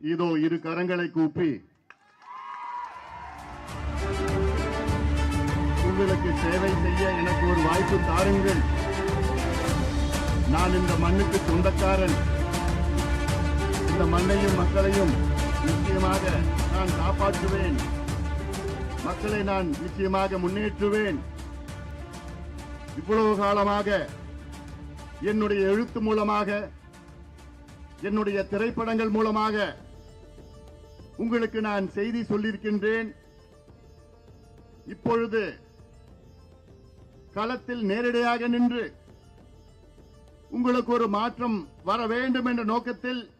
இதோ இரு கரங்களை கூப்பி. உங்களுக்கு சேவை செய்ய எனக்கு ஒரு வாய்ப்பு தாருங்கள். நான் இந்த மண்ணுக்கு சொந்தக்காரன். இந்த மண்ணையும் மக்களையும் நிச்சயமாக நான் காப்பாற்றுவேன். மக்களை நான் நிச்சயமாக முன்னேற்றுவேன். இவ்வளவு காலமாக என்னுடைய எழுத்து மூலமாக என்னுடைய திரைப்படங்கள் மூலமாக உங்களுக்கு நான் செய்தி சொல்லியிருக்கின்றேன். இப்பொழுது களத்தில் நேரடியாக நின்று உங்களுக்கு ஒரு மாற்றம் வர வேண்டும் என்ற நோக்கத்தில்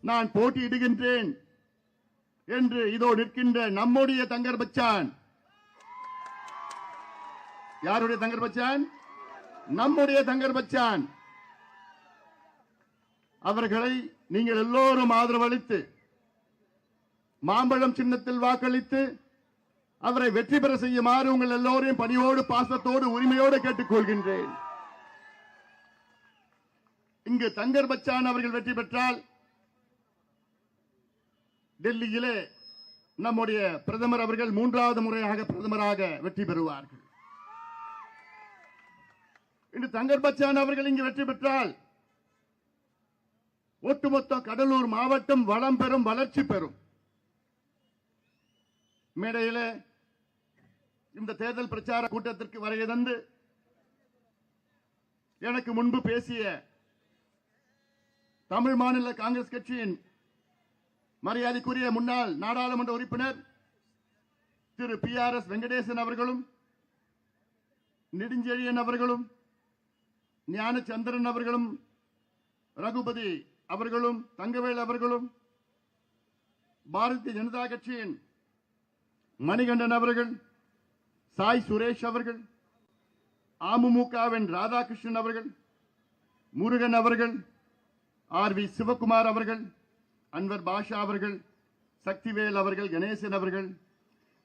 நான் போட்டியிடுகின்றேன் என்று இதோ நிற்கின்ற நம்முடைய தங்கர் பச்சான். யாருடைய தங்கர் பச்சான்? நம்முடைய தங்கர் பச்சான். அவர்களை நீங்கள் எல்லோரும் ஆதரவளித்து மாம்பழம் சின்னத்தில் வாக்களித்து அவரை வெற்றி பெற செய்யுமாறு உங்கள் எல்லோரையும் பணியோடு பாசத்தோடு உரிமையோடு கேட்டுக்கொள்கின்றேன். இங்கு தங்கர் பச்சான் அவர்கள் வெற்றி பெற்றால் டெல்லியிலே நம்முடைய பிரதமர் அவர்கள் மூன்றாவது முறையாக பிரதமராக வெற்றி பெறுவார்கள். இன்று தங்கர் பச்சான் அவர்கள் இங்கு வெற்றி பெற்றால் ஒட்டுமொத்த கடலூர் மாவட்டம் வளம் பெறும் வளர்ச்சி பெறும். மேடையிலே இந்த தேர்தல் பிரச்சார கூட்டத்திற்கு வருகை தந்து எனக்கு முன்பு பேசிய தமிழ் மாநில காங்கிரஸ் கட்சியின் மரியாதைக்குரிய முன்னாள் நாடாளுமன்ற உறுப்பினர் Thiru P R S Venkatesan அவர்களும் நெடுஞ்செழியன் அவர்களும் ஞானச்சந்திரன் அவர்களும் ரகுபதி அவர்களும் தங்கவேல் அவர்களும் பாரதிய ஜனதா கட்சியின் மணிகண்டன் அவர்கள் சாய் சுரேஷ் அவர்கள் அமமுகவின் ராதாகிருஷ்ணன் அவர்கள் முருகன் அவர்கள் ஆர் வி சிவகுமார் அவர்கள் அன்வர் பாஷா அவர்கள் சக்திவேல் அவர்கள் கணேசன் அவர்கள்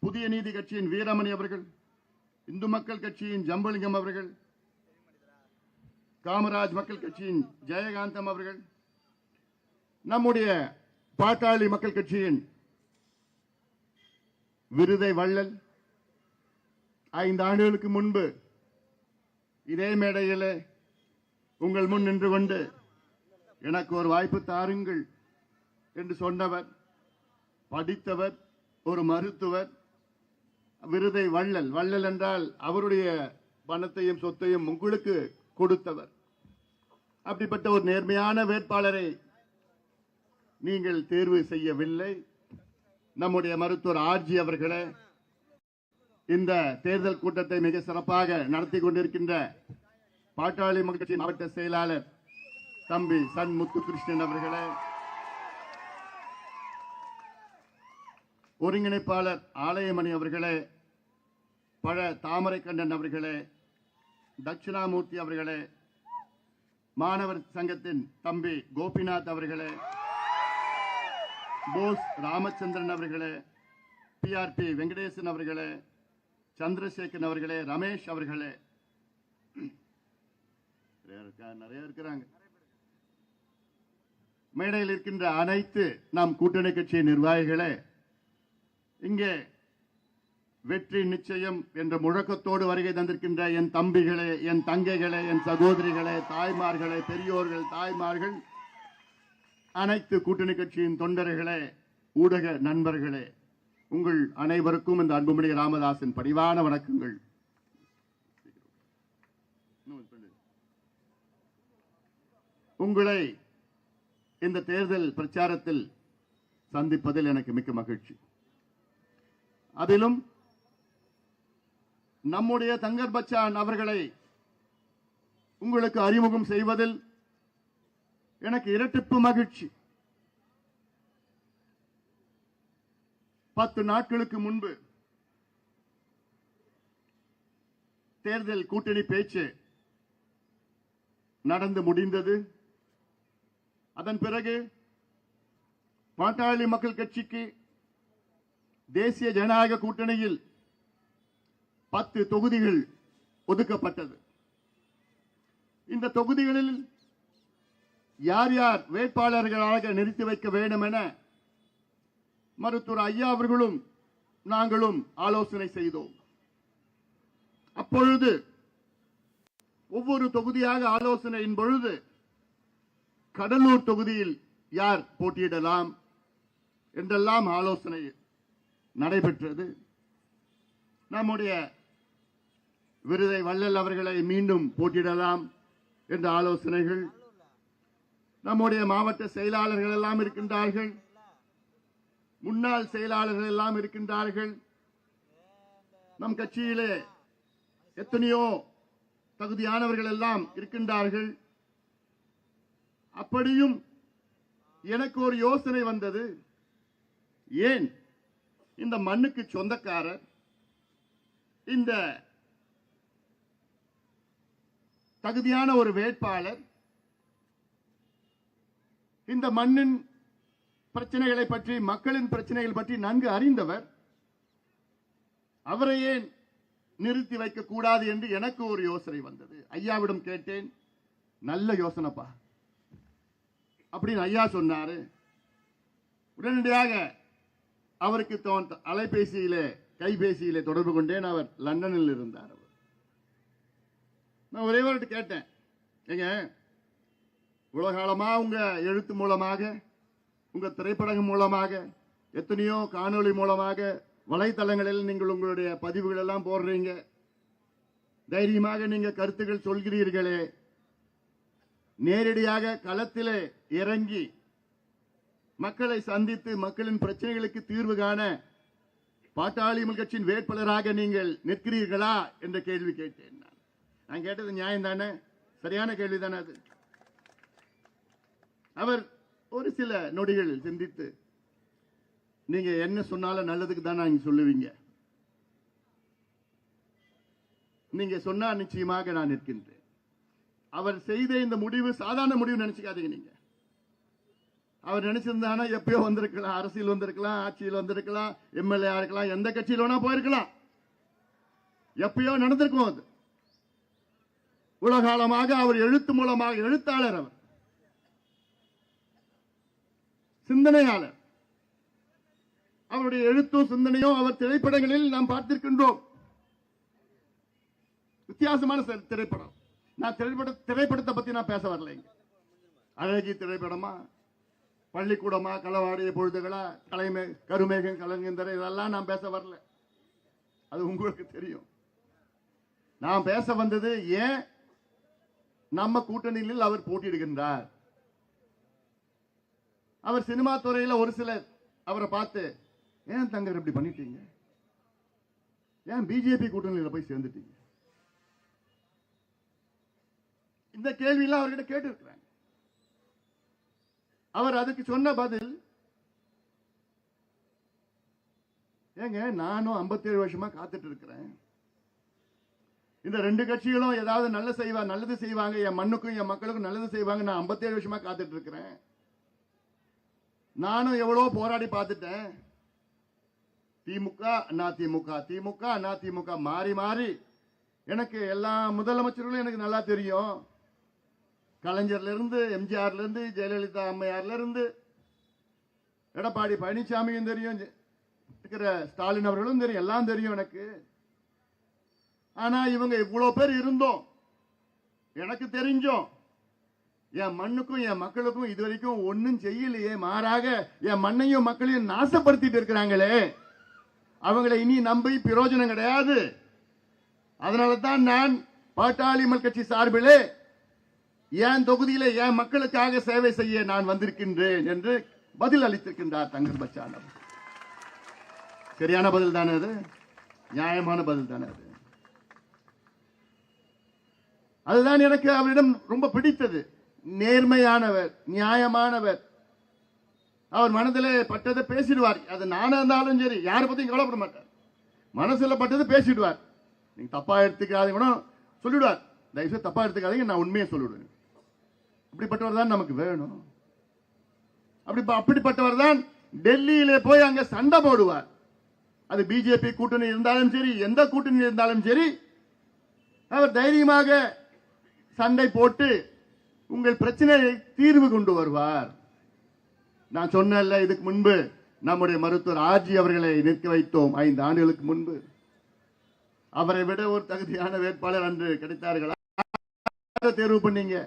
புதிய நீதி கட்சியின் வீரமணி அவர்கள் இந்து மக்கள் கட்சியின் ஜம்பலிங்கம் அவர்கள் காமராஜ் மக்கள் கட்சியின் ஜெயகாந்தம் அவர்கள் நம்முடைய பாட்டாளி மக்கள் கட்சியின் விருதை வள்ளல். ஐந்து ஆண்டுகளுக்கு முன்பு இதே மேடையிலே உங்கள் முன் நின்று கொண்டு எனக்கு ஒரு வாய்ப்பு தாருங்கள் என்று சொன்னவர் படித்தவர் ஒரு மருத்துவர் விருதை வள்ளல். வள்ளல் என்றால் அவருடைய பணத்தையும் சொத்தையும் உங்களுக்கு கொடுத்தவர். அப்படிப்பட்ட ஒரு நேர்மையான வேட்பாளரை நீங்கள் தேர்வு செய்யவில்லை. நம்முடைய மருத்துவர் ஆர்ஜி அவர்களே இந்த தேர்தல் கூட்டத்தை மிக சிறப்பாக நடத்தி கொண்டிருக்கின்ற பாட்டாளி மக்கள் கட்சி மாவட்ட செயலாளர் தம்பி சன் முத்துகிருஷ்ணன் அவர்களே ஒருங்கிணைப்பாளர் ஆலயமணி அவர்களே பழ தாமரைக்கண்ணன் அவர்களே தட்சிணாமூர்த்தி அவர்களே மாணவர் சங்கத்தின் தம்பி கோபிநாத் அவர்களே போஸ் ராமச்சந்திரன் அவர்களே பிஆர்பி வெங்கடேசன் அவர்களே சந்திரசேகரன் அவர்களே ரமேஷ் அவர்களே. நிறைய நிறைய இருக்கிறாங்க. மேடையில் இருக்கின்ற அனைத்து நம் கூட்டணி கட்சி நிர்வாகிகளே இங்கே வெற்றி நிச்சயம் என்ற முழக்கத்தோடு வருகை தந்திருக்கின்ற என் தம்பிகளே என் தங்கைகளே என் சகோதரிகளே தாய்மார்களே பெரியோர்கள் தாய்மார்கள் அனைத்து கூட்டணி கட்சியின் தொண்டர்களே ஊடக நண்பர்களே உங்கள் அனைவருக்கும் இந்த அன்புமணி ராமதாசின் பணிவான வணக்கங்கள். உங்களை இந்த தேர்தல் பிரச்சாரத்தில் சந்திப்பதில் எனக்கு மிக்க மகிழ்ச்சி. அதிலும் நம்முடைய தங்கர் பச்சான் அவர்களை உங்களுக்கு அறிமுகம் செய்வதில் எனக்கு இரட்டிப்பு மகிழ்ச்சி. பத்து நாட்களுக்கு முன்பு தேர்தல் கூட்டணி பேச்சு நடந்து முடிந்தது. அதன் பிறகு பாட்டாளி மக்கள் கட்சிக்கு தேசிய ஜனநாயக கூட்டணியில் பத்து தொகுதிகள் ஒதுக்கப்பட்டது. இந்த தொகுதிகளில் யார் யார் வேட்பாளர்களாக நிறுத்தி வைக்க வேண்டும் என மருத்துவர் ஐயா அவர்களும் நாங்களும் ஆலோசனை செய்தோம். அப்பொழுது ஒவ்வொரு தொகுதியாக ஆலோசனையின் பொழுது கடலூர் தொகுதியில் யார் போட்டியிடலாம் என்றெல்லாம் ஆலோசனை நடைபெற்றது. நம்முடைய விருதை வள்ளல் அவர்களை மீண்டும் போட்டியிடலாம் என்ற ஆலோசனைகள் நம்முடைய மாவட்ட செயலாளர்கள் எல்லாம் இருக்கின்றார்கள். முன்னாள் செயலாளர்கள் எல்லாம் இருக்கின்றார்கள். நம் கட்சியிலே எத்தனையோ தகுதியானவர்கள் எல்லாம் இருக்கின்றார்கள். அப்படியும் எனக்கு ஒரு யோசனை வந்தது. ஏன்? இந்த மண்ணுக்கு சொந்தக்காரர் இந்த தகுதியான ஒரு வேட்பாளர் இந்த மண்ணின் பிரச்சனைகளை பற்றி மக்களின் பிரச்சனைகள் பற்றி நன்கு அறிந்தவர் அவரை ஏன் நிறுத்தி வைக்க கூடாது என்று எனக்கு ஒரு யோசனை வந்தது. ஐயாவிடம் கேட்டேன் நல்ல யோசனைப்பா. அப்படின்னு ஐயா சொன்னாரு. உடனடியாக அவருக்கு தோன் அலைபேசியிலே கைபேசியிலே தொடர்பு கொண்டேன். அவர் லண்டனில் இருந்தார் அவர். நான் ஒரே கேட்டேன். ஏங்க உலகாலமாக உங்கள் உங்க எழுத்து மூலமாக உங்க திரைப்படங்கள் மூலமாக எத்தனையோ காணொளி மூலமாக வலைத்தளங்களில் நீங்கள் உங்களுடைய பதிவுகள் எல்லாம் போடுறீங்க. தைரியமாக நீங்க கருத்துக்கள் சொல்கிறீர்களே. நேரடியாக களத்திலே இறங்கி மக்களை சந்தித்து மக்களின் பிரச்சனைகளுக்கு தீர்வு காண பாட்டாளி கட்சியின் வேட்பாளராக நீங்கள் நிற்கிறீர்களா? என்ற கேள்வி கேட்டேன் நான். நான் கேட்டது நியாயம் தானே சரியான கேள்வி தானே அது? அவர் ஒரு சில நொடிகளில் சிந்தித்து நீங்க என்ன சொன்னாலும் நல்லதுக்கு தான் நீங்க சொல்லுவீங்க? நீங்க சொன்னா நிச்சயமாக நான் நிற்கின்றேன். அவர் செய்த இந்த முடிவு சாதாரண முடிவு நினைச்சுக்காதீங்க நீங்க. அவர் நினைச்சிருந்தானா எப்பயோ வந்திருக்கலாம் அரசியல் வந்திருக்கலாம் ஆட்சியில் வந்திருக்கலாம் எம்எல்ஏ இருக்கலாம் எந்த கட்சியில் வேணா போயிருக்கலாம். எப்பயோ நடந்திருக்கும் அது. உலகாலமாக அவர் எழுத்து மூலமாக எழுத்தாளர் அவர். சிந்தனையாளர். அவருடைய எழுத்தும் சிந்தனையும் அவர் திரைப்படங்களில் நாம் பார்த்திருக்கின்றோம். வித்தியாசமான திரைப்படம். நான் திரைப்பட திரைப்படத்தை பத்தி நான் பேச வரலைங்க அழகி திரைப்படமா? பள்ளிக்கூடமா? களவாடிய பொழுதுகளா? கலைமே கருமேகம் கலங்கந்தர இதெல்லாம் நான் பேச வரல. அது உங்களுக்கு தெரியும். நான் பேச வந்தது ஏன் நம்ம கூட்டணியில் அவர் போட்டியிடுகின்றார்? அவர் சினிமா துறையில் ஒரு சிலர் அவரை பார்த்து ஏன் தங்கர் இப்படி பண்ணிட்டீங்க? ஏன் பிஜேபி கூட்டணியில் போய் சேர்ந்துட்டீங்க? இந்த கேள்வியெல்லாம் அவர்கிட்ட கேட்டிருக்கிறாங்க. அவர் அதுக்கு சொன்ன பதில் ஏங்க நானும் 57 வருஷமா காத்துட்டு இருக்கிறேன். இந்த ரெண்டு கட்சிகளும் ஏதாவது நல்ல செய்வா நல்லது செய்வாங்க. என் மண்ணுக்கும் என் மக்களுக்கும் நல்லது செய்வாங்க. நான் 57 வருஷமா காத்துட்டு இருக்கிறேன். நானும் எவ்வளோ போராடி பார்த்துட்டேன். திமுக அண்ணா திமுக திமுக அண்ணா திமுக மாறி மாறி. எனக்கு எல்லா முதலமைச்சர்களும் எனக்கு நல்லா தெரியும். கலைஞர்ல இருந்து எம்ஜிஆர்ல இருந்து ஜெயலலிதா அம்மையார்ல இருந்து எடப்பாடி பழனிசாமியும் தெரியும் இருக்கிற ஸ்டாலின் அவர்களும் தெரியும் எல்லாம் தெரியும் எனக்கு. ஆனா இவங்க இவ்வளவு பேர் இருந்தோம். எனக்கு தெரிஞ்சோம். என் மண்ணுக்கும் என் மக்களுக்கும் இது வரைக்கும் ஒன்னும் செய்யலையே மாறாக என் மண்ணையும் மக்களையும் நாசப்படுத்திட்டு இருக்கிறாங்களே. அவங்களை இனி நம்பி பிரயோஜனம் கிடையாது. அதனால தான் நான் பாட்டாளி கட்சி சார்பிலே என் தொகுதியில என் மக்களுக்காக சேவை செய்ய நான் வந்திருக்கின்றேன் என்று பதில் அளித்திருக்கின்றார் தங்கர் பச்சான் சரியான பதில் தானே அது? நியாயமான பதில் தானே அது? அதுதான் எனக்கு அவரிடம் ரொம்ப பிடித்தது. நேர்மையானவர் நியாயமானவர். அவர் மனதில் பட்டதை பேசிடுவார். அது நானா இருந்தாலும் சரி யாரை பத்தியும் கவலைப்பட மாட்டார். மனசுல பட்டதை பேசிடுவார். நீங்க தப்பா எடுத்துக்காதீங்க கூட சொல்லிடுவார். தயவுசெய்து தப்பா எடுத்துக்காதீங்க நான் உண்மையை சொல்லிடுவேன். அப்படிப்பட்டவர் தான் நமக்கு வேணும். அப்படி அப்படிப்பட்டவர் தான் டெல்லியிலே போய் அங்க சண்டை போடுவார். அது பிஜேபி கூட்டணி இருந்தாலும் சரி எந்த கூட்டணி இருந்தாலும் சரி அவர் தைரியமாக சண்டை போட்டு உங்கள் பிரச்சனையை தீர்வு கொண்டு வருவார். நான் சொன்னேன்ல இதுக்கு முன்பு நம்முடைய மருத்துவர் ஆர்ஜி அவர்களை நிற்க வைத்தோம் ஐந்து ஆண்டுகளுக்கு முன்பு. அவரை விட ஒரு தகுதியான வேட்பாளர் அன்று கிடைத்தார்களா. யாரை தேர்வு பண்ணீங்க.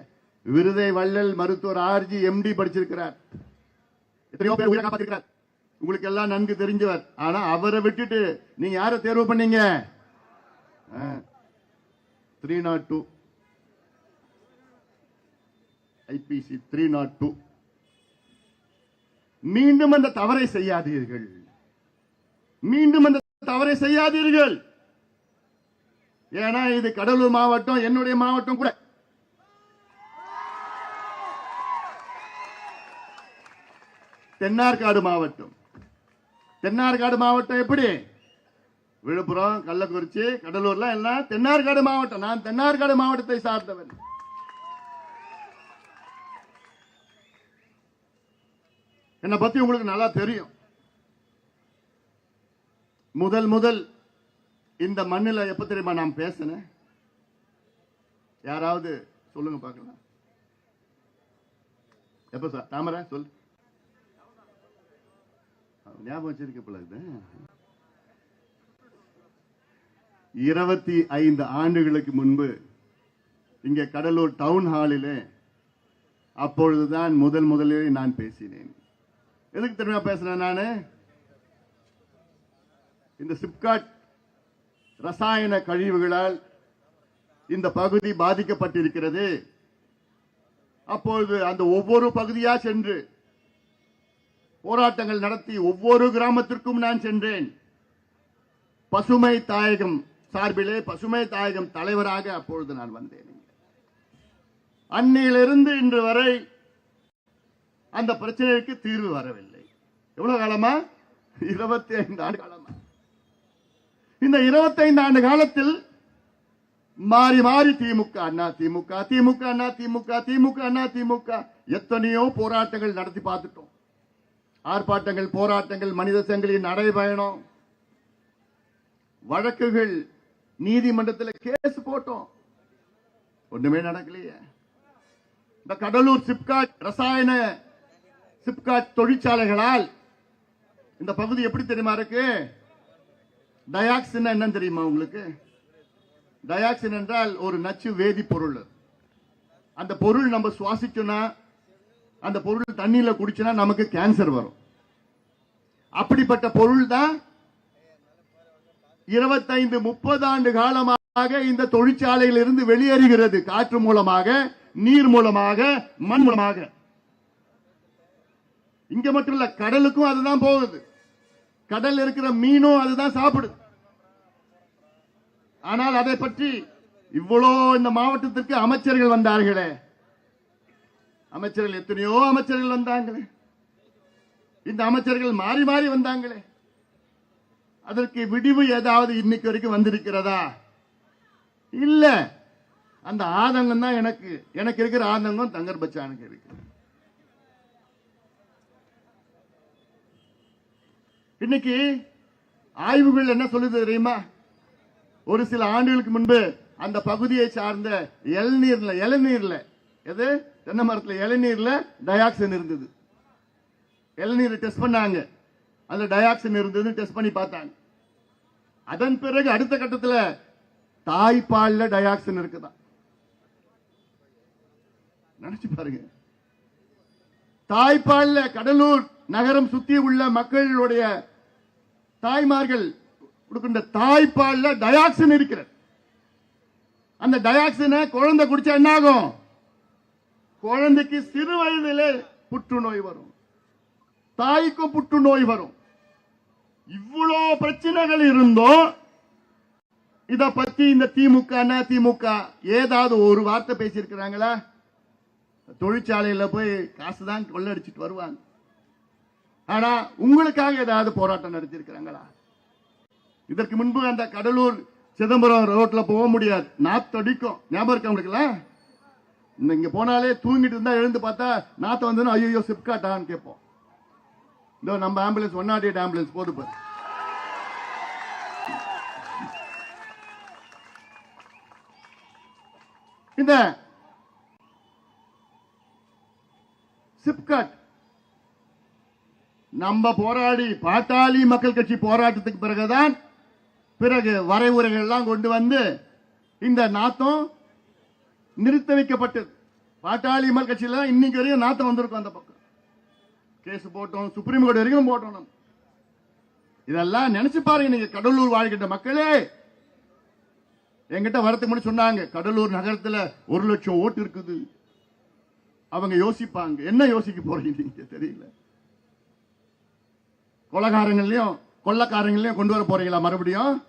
விருதை வள்ளல் மருத்துவர் ஆர்ஜி எம்டி படிச்சிருக்கிறார். எத்தனையோ பேர் உயிரை காப்பாத்திருக்கிறார். உங்களுக்கு எல்லாம் நன்கு தெரிஞ்சவர். ஆனா அவரை விட்டுட்டு நீங்க யாரை தேர்வு பண்ணீங்க? Three nought two. IPC three nought two. மீண்டும் அந்த தவறை செய்யாதீர்கள். மீண்டும் அந்த தவறை செய்யாதீர்கள். ஏன்னா இது கடலூர் மாவட்டம் என்னுடைய மாவட்டம் கூட. தென்னார்காடு மாவட்டம். தென்னார்காடு மாவட்டம் எப்படி? விழுப்புரம் கள்ளக்குறிச்சி கடலூர்ல எல்லாம் தென்னார்காடு மாவட்டம். நான் தென்னார்காடு மாவட்டத்தை சார்ந்தவன். என்னை பத்தி உங்களுக்கு நல்லா தெரியும். முதல் முதல் இந்த மண்ணில் எப்ப தெரியுமா நான் பேசினேன் யாராவது சொல்லுங்க பார்க்கலாம். எப்ப சார்? தாமரை சொல் ஞாபகம் வச்சிருக்க போல இருபத்தி ஐந்து ஆண்டுகளுக்கு முன்பு இங்கே கடலூர் டவுன் ஹாலிலே அப்பொழுதுதான் முதல் முதலில் நான் பேசினேன். எதுக்கு தெரியுமா பேசுறேன் நானு? இந்த சிப்காட் ரசாயன கழிவுகளால் இந்த பகுதி பாதிக்கப்பட்டிருக்கிறது. அப்பொழுது அந்த ஒவ்வொரு பகுதியா சென்று போராட்டங்கள் நடத்தி ஒவ்வொரு கிராமத்திற்கும் நான் சென்றேன். பசுமை தாயகம் சார்பிலே பசுமை தாயகம் தலைவராக அப்பொழுது நான் வந்தேன் அன்னையிலிருந்து இன்று வரை அந்த பிரச்சனைக்கு தீர்வு வரவில்லை. எவ்வளவு காலமா? இருபத்தி ஐந்து ஆண்டு காலமா. இந்த 25 ஆண்டு காலத்தில் மாறி மாறி திமுக அண்ணா திமுக திமுக அண்ணா திமுக திமுக அண்ணா திமுக. எத்தனையோ போராட்டங்கள் நடத்தி பார்த்துட்டோம். ஆர்ப்பாட்டங்கள் போராட்டங்கள் மனித சங்கிலின் நடைபயணம். வழக்குகள் நீதிமன்றத்தில் கேஸ் போட்டோம். ஒண்ணுமே நடக்கலையே. இந்த கடலூர் சிப்காட் ரசாயன சிப்காட் தொழிற்சாலைகளால் இந்த பகுதி எப்படி தெரியுமா இருக்கு? டயாக்சின் என்னன்னு தெரியுமா உங்களுக்கு? டயாக்சின் என்றால் ஒரு நச்சு வேதிப்பொருள் அந்த பொருள் நம்ம சுவாசிச்சோம்னா அந்த பொருள் தண்ணியில் குடிச்சுனா நமக்கு கேன்சர் வரும். அப்படிப்பட்ட பொருள் தான் இருபத்தைந்து முப்பது ஆண்டு காலமாக இந்த தொழிற்சாலையில் இருந்து வெளியேறுகிறது. காற்று மூலமாக நீர் மூலமாக மண் மூலமாக. இங்க மட்டும் இல்ல கடலுக்கும் அதுதான் போகுது. கடல் இருக்கிற மீனும் அதுதான் சாப்பிடுது. ஆனால் அதை பற்றி இவ்வளோ இந்த மாவட்டத்திற்கு அமைச்சர்கள் வந்தார்களே. அமைச்சர்கள் எத்தனையோ அமைச்சர்கள் வந்தாங்களே. இந்த அமைச்சர்கள் மாறி மாறி வந்தாங்களே. அதற்கு விடிவு ஏதாவது இன்னைக்கு வரைக்கும் வந்திருக்கிறதா? இல்ல. அந்த ஆதங்கம் தான் எனக்கு. எனக்கு இருக்கிற ஆதங்கம் தங்கர் பச்சானுக்கு இருக்கு. இன்னைக்கு ஆய்வுகள் என்ன சொல்லுது தெரியுமா? ஒரு சில ஆண்டுகளுக்கு முன்பு அந்த பகுதியை சார்ந்த இளநீர்ல இளநீர்ல எது? தென்னை மரத்துல இளநீர்ல டயாக்சின் இருந்தது. இளநீரை டெஸ்ட் பண்ணாங்க. அதுல டயாக்சின் இருந்ததுன்னு டெஸ்ட் பண்ணி பார்த்தாங்க. அதன் பிறகு அடுத்த கட்டத்தில் தாய்ப்பாலில் டயாக்சின் இருக்குதான். நினைச்சு பாருங்க. தாய்ப்பாலில் கடலூர் நகரம் சுத்தி உள்ள மக்களுடைய தாய்மார்கள் கொடுக்கின்ற தாய்ப்பால்ல டயாக்சின் இருக்கிறது. அந்த டயாக்சினை குழந்தை குடிச்சா என்ன ஆகும் குழந்தைக்கு சிறு வயதிலே புற்றுநோய் வரும். தாய்க்கும் புற்றுநோய் வரும். இவ்வளோ பிரச்சனைகள் இருந்தும் இத பத்தி இந்த திமுக திமுக ஏதாவது ஒரு வார்த்தை பேசியிருக்கிறாங்களா? தொழிற்சாலையில போய் காசு தான் கொள்ளடிச்சிட்டு வருவாங்க. ஆனா உங்களுக்காக ஏதாவது போராட்டம் நடத்தியிருக்கிறாங்களா? இதற்கு முன்பு அந்த கடலூர் சிதம்பரம் ரோட்ல போக முடியாது. நாத்தடிக்கும் ஞாபகம் இருக்கா உங்களுக்குல இங்க போனாலே தூங்கிட்டு இருந்தா எழுந்து பார்த்தா நாத்த வந்து ஐயோ சிப்காட்டான்னு கேட்போம். இதோ நம்ம ambulance one nought eight ambulance போது பாரு. இந்த சிப்காட் நம்ம போராடி பாட்டாளி மக்கள் கட்சி போராட்டத்துக்கு பிறகுதான் பிறகு வரைவுரைகள் எல்லாம் கொண்டு வந்து இந்த நாத்தம் நிறுத்த வைக்கப்பட்டது. பாட்டாளி மக்கள் கட்சியில இன்னைக்கு வரையும் நாத்தம் வந்திருக்கும் அந்த பக்கம். கேஸ் போட்டோம் சுப்ரீம் கோர்ட் வரைக்கும் போட்டோம் நம்ம. இதெல்லாம் நினைச்சு பாருங்க நீங்க கடலூர் வாழ்கின்ற மக்களே. எங்கிட்ட வரதுக்கு முன்னாடி சொன்னாங்க கடலூர் நகரத்துல ஒரு லட்சம் ஓட்டு இருக்குது. அவங்க யோசிப்பாங்க. என்ன யோசிக்க போறீங்க தெரியல. கொலகாரங்களையும் கொள்ளக்காரங்களையும் கொண்டு வர போறீங்களா மறுபடியும்?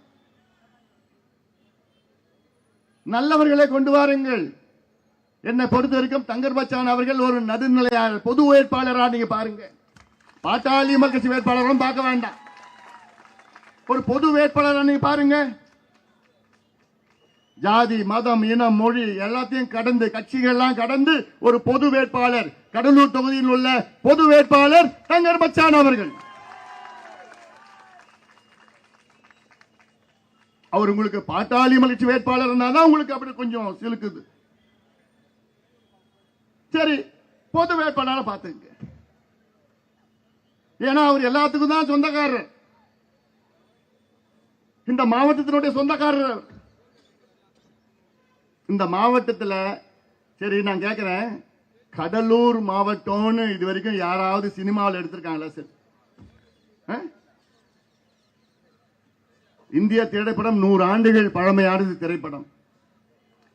நல்லவர்களை கொண்டு வாருங்கள். என்னை பொறுத்த வரைக்கும் தங்கர் பச்சான் அவர்கள் ஒரு நடுநிலையாளர் பொது வேட்பாளரா நீங்க பாருங்க. பாட்டாளி மக்கள் கட்சி வேட்பாளரும் பார்க்க வேண்டாம். ஒரு பொது வேட்பாளரா நீங்க பாருங்க. ஜாதி மதம் இனம் மொழி எல்லாத்தையும் கடந்து கட்சிகள்லாம் கடந்து ஒரு பொது வேட்பாளர் கடலூர் தொகுதியில் உள்ள பொது வேட்பாளர் தங்கர் பச்சான் அவர்கள். அவர் உங்களுக்கு பாட்டாளி மலர்ச்சி வேட்பாளர் தான் உங்களுக்கு அப்படி கொஞ்சம் சிலுக்குது. சரி பொது வேட்பாளரை பார்த்துங்க. ஏன்னா அவர் எல்லாத்துக்கும் தான் சொந்தக்காரர். இந்த மாவட்டத்தினுடைய சொந்தக்காரர் இந்த மாவட்டத்துல சரி நான் கேட்கிறேன் கடலூர் மாவட்டம்னு இது வரைக்கும் யாராவது சினிமாவில் எடுத்திருக்காங்களா சார்? ஆ? இந்திய திரைப்படம் நூறு ஆண்டுகள் பழமையானது திரைப்படம்.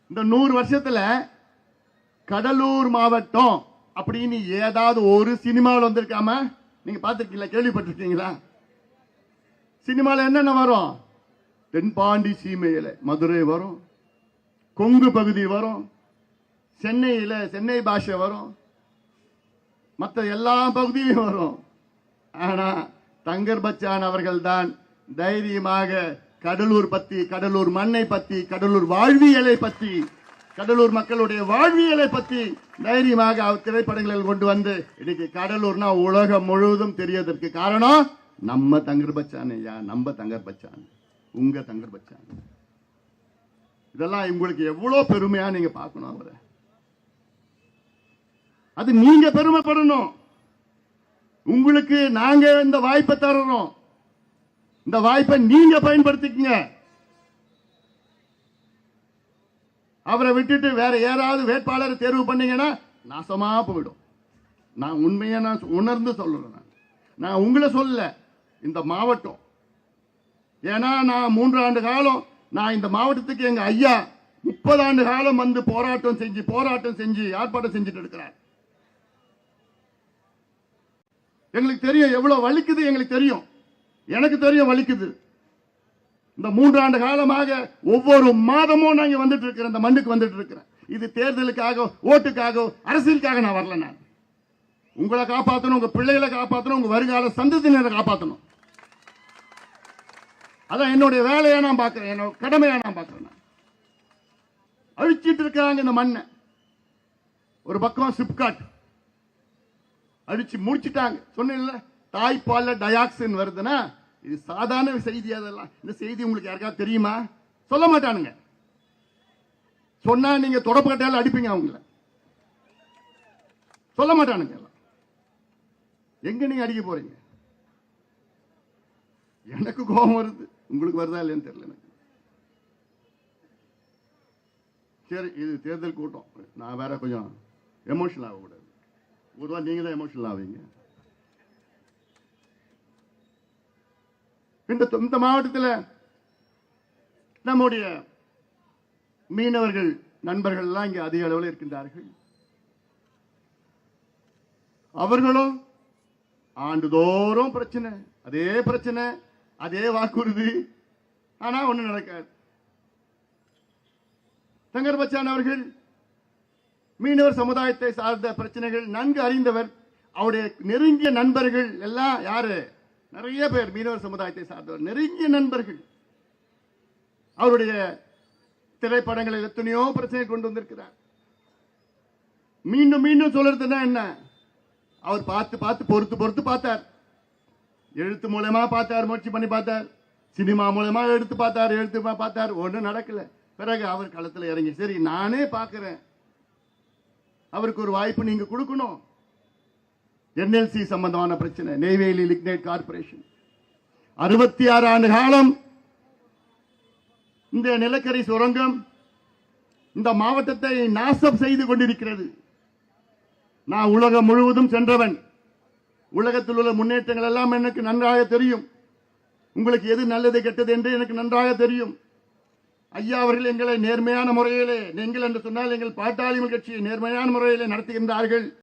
இந்த நூறு வருஷத்துல கடலூர் மாவட்டம் அப்படின்னு ஏதாவது ஒரு சினிமாவில் வந்திருக்காம நீங்க பார்த்துருக்கீங்களா? கேள்விப்பட்டிருக்கீங்களா? சினிமாவில் என்னென்ன வரும்? தென்பாண்டி சீமையில் மதுரை வரும். கொங்கு பகுதி வரும். சென்னையில் சென்னை பாஷை வரும். மற்ற எல்லா பகுதியிலும் வரும். ஆனால் தங்கர் பச்சான் அவர்கள் தான் தைரியமாக கடலூர் பத்தி கடலூர் மண்ணை பத்தி கடலூர் வாழ்வியலை பத்தி கடலூர் மக்களுடைய வாழ்வியலை பத்தி தைரியமாக திரைப்படங்களில் கொண்டு வந்து இன்னைக்கு கடலூர்னா உலகம் முழுவதும் தெரியறதற்கு காரணம் நம்ம தங்கர் பச்சான் ஐயா நம்ம தங்கர் பச்சான். உங்க தங்கர் பச்சான். இதெல்லாம் உங்களுக்கு எவ்வளவு பெருமையா நீங்க பார்க்கணும் அவரை. அது நீங்க பெருமைப்படணும். உங்களுக்கு நாங்க இந்த வாய்ப்பை தர்றோம் இந்த வாய்ப்பை நீங்க பயன்படுத்திக்கங்க. அவரை விட்டுட்டு வேற யாராவது வேட்பாளரை தேர்வு பண்ணீங்கன்னா நாசமா போயிடும். நான் உண்மையை நான் உணர்ந்து சொல்றேன் நான். நான் உங்களை சொல்ல இந்த மாவட்டம். ஏன்னா நான் மூன்று ஆண்டு காலம் நான் இந்த மாவட்டத்துக்கு எங்க ஐயா முப்பது ஆண்டு காலம் வந்து போராட்டம் செஞ்சு போராட்டம் செஞ்சு ஆர்ப்பாட்டம் செஞ்சுட்டு இருக்கிறார். எங்களுக்கு தெரியும் எவ்வளவு வலிக்குது எங்களுக்கு தெரியும். எனக்கு தெரியும் வலிக்குது. இந்த மூன்று ஆண்டு காலமாக ஒவ்வொரு மாதமும் நாங்கள் வந்துட்டு இருக்கிறேன் இந்த மண்ணுக்கு வந்துட்டு இருக்கிறேன். இது தேர்தலுக்காக ஓட்டுக்காக அரசியலுக்காக நான் வரல நான். உங்களை காப்பாற்றணும் உங்க பிள்ளைகளை காப்பாற்றணும் உங்க வருங்கால சந்ததியினரை காப்பாற்றணும் அதான் என்னுடைய வேலையா நான் பார்க்கிறேன் என்னோட கடமையா நான் பார்க்கிறேன் நான். அழிச்சிட்டு இருக்கிறாங்க இந்த மண்ணை. ஒரு பக்கம் சிப்காட் அழிச்சு முடிச்சிட்டாங்க. சொன்னேன்ல தாய்ப்பால்ல டயாக்சின் வருதுன்னா இது சாதாரண செய்தி அதெல்லாம். இந்த செய்தி உங்களுக்கு யாருக்காவது தெரியுமா? சொல்ல மாட்டானுங்க. சொன்னா நீங்க தொடப்பக்கட்டையால அடிப்பீங்க அவங்கள. சொல்ல மாட்டானுங்க எல்லாம். எங்க நீங்க அடிக்க போறீங்க? எனக்கு கோபம் வருது. உங்களுக்கு வருதா இல்லையான்னு தெரியல எனக்கு. சரி இது தேர்தல் கூட்டம். நான் வேற கொஞ்சம் எமோஷனல் ஆகக்கூடாது. பொதுவாக நீங்க தான் எமோஷனல் ஆவீங்க. இந்த இந்த மாவட்டத்தில் நம்முடைய மீனவர்கள் நண்பர்கள் எல்லாம் இங்கே அதிக அளவில் இருக்கின்றார்கள். அவர்களும் ஆண்டுதோறும் பிரச்சனை அதே பிரச்சனை அதே வாக்குறுதி. ஆனா ஒண்ணு நடக்காது. தங்கர் பச்சான் அவர்கள் மீனவர் சமுதாயத்தை சார்ந்த பிரச்சனைகள் நன்கு அறிந்தவர். அவருடைய நெருங்கிய நண்பர்கள் எல்லாம் யாரு? நிறைய பேர் மீனவர் சமுதாயத்தை சார்ந்தவர் நெருங்கிய நண்பர்கள். அவருடைய திரைப்படங்களில் எத்தனையோ பிரச்சனை கொண்டு வந்திருக்கிறார். மீண்டும் மீண்டும் சொல்றதுன்னா என்ன? அவர் பார்த்து பார்த்து பொறுத்து பொறுத்து பார்த்தார். எழுத்து மூலமா பார்த்தார் முயற்சி பண்ணி பார்த்தார். சினிமா மூலமா எடுத்து பார்த்தார் எழுத்து பார்த்தார். ஒன்றும் நடக்கல. பிறகு அவர் களத்தில் இறங்கி சரி நானே பார்க்கிறேன். அவருக்கு ஒரு வாய்ப்பு நீங்க கொடுக்கணும். என்எல்சி சம்பந்தமான பிரச்சனை நெய்வேலி லிக்னைட் கார்பரேஷன் அறுபத்தி ஆறு ஆண்டு காலம் இந்த நிலக்கரி சுரங்கம் இந்த மாவட்டத்தை நாசம் செய்து கொண்டிருக்கிறது. நான் உலகம் முழுவதும் சென்றவன். உலகத்தில் உள்ள முன்னேற்றங்கள் எல்லாம் எனக்கு நன்றாக தெரியும். உங்களுக்கு எது நல்லது கெட்டது என்று எனக்கு நன்றாக தெரியும். ஐயா அவர்கள் எங்களை நேர்மையான முறையிலே நீங்கள் என்று சொன்னால் எங்கள் பாட்டாளி கட்சியை நேர்மையான முறையிலே நடத்துகின்றார்கள்.